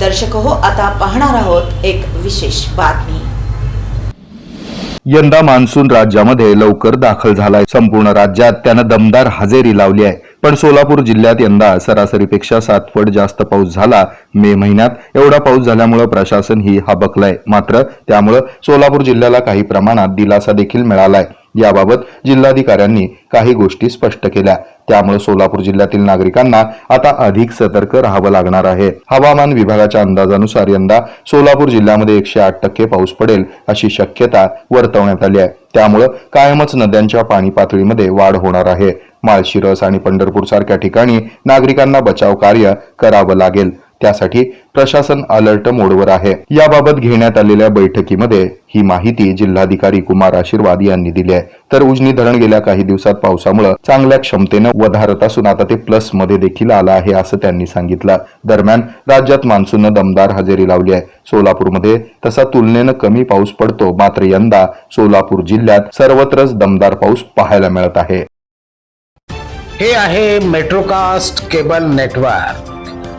दर्शक हो आता पाहणार आहोत एक विशेष बातमी. यंदा मान्सून राज्यामध्ये लवकर दाखल झालाय. संपूर्ण राज्यात त्यानं दमदार हजेरी लावली आहे. पण सोलापूर जिल्ह्यात यंदा सरासरीपेक्षा सात पट जास्त पाऊस झाला. मे महिन्यात एवढा पाऊस झाल्यामुळं प्रशासन ही हबकलंय. मात्र त्यामुळं सोलापूर जिल्ह्याला काही प्रमाणात दिलासा देखील मिळालाय. याबाबत जिल्हाधिकाऱ्यांनी काही गोष्टी स्पष्ट केल्या. त्यामुळे सोलापूर जिल्ह्यातील नागरिकांना आता अधिक सतर्क राहावं लागणार आहे. हवामान विभागाच्या अंदाजानुसार यंदा सोलापूर जिल्ह्यामध्ये एकशे आठ टक्के पाऊस पडेल अशी शक्यता वर्तवण्यात आली आहे. त्यामुळं कायमच नद्यांच्या पाणी पातळीमध्ये वाढ होणार आहे. माळशिरस आणि पंढरपूर सारख्या ठिकाणी नागरिकांना बचाव कार्य करावं लागेल. त्यासाठी प्रशासन अलर्ट मोडवर आहे. याबाबत घेण्यात आलेल्या बैठकीमध्ये ही माहिती जिल्हाधिकारी कुमार आशीर्वाद यांनी दिली आहे. तर उजनी धरण गेल्या काही दिवसात पावसामुळे चांगल्या क्षमतेनं वधारत असून आता ते प्लसमध्ये देखील आलं आहे असं त्यांनी सांगितलं. दरम्यान राज्यात मान्सूननं दमदार हजेरी लावली आहे. सोलापूरमध्ये तसा तुलनेनं कमी पाऊस पडतो. मात्र यंदा सोलापूर जिल्ह्यात सर्वत्रच दमदार पाऊस पाहायला मिळत आहे. हे आहे मेट्रोकास्ट केबल नेटवर्क.